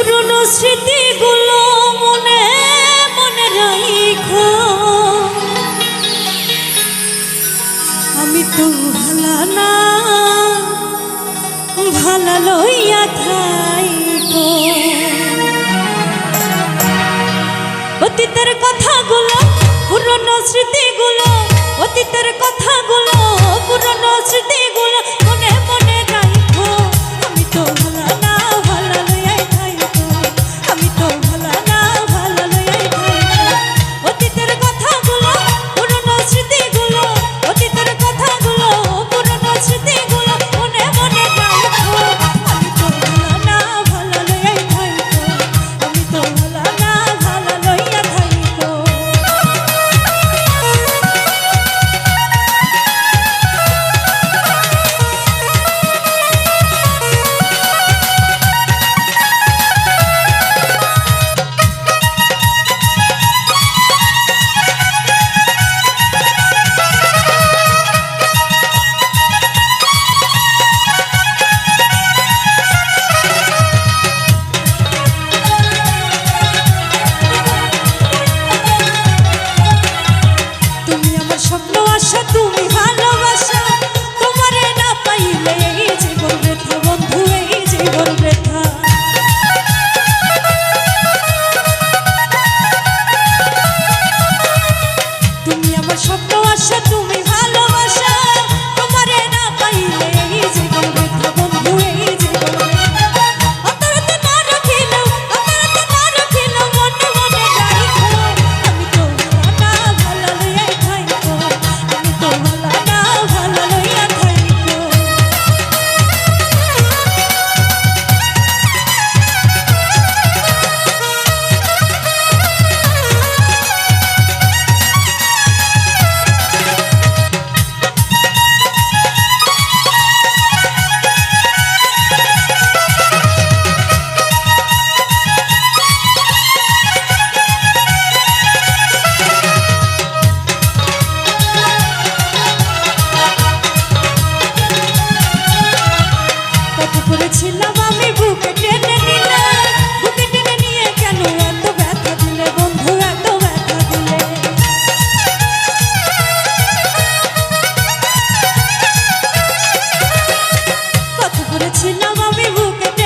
পুরনো স্মৃতিগুলো মনে মনে রাইখো। আমি তো ভালা না, ভালা লইয়া থাইব অতীতের কথাগুলো, পুরনো স্মৃতিগুলো, অতীতের কথা আমি বুকে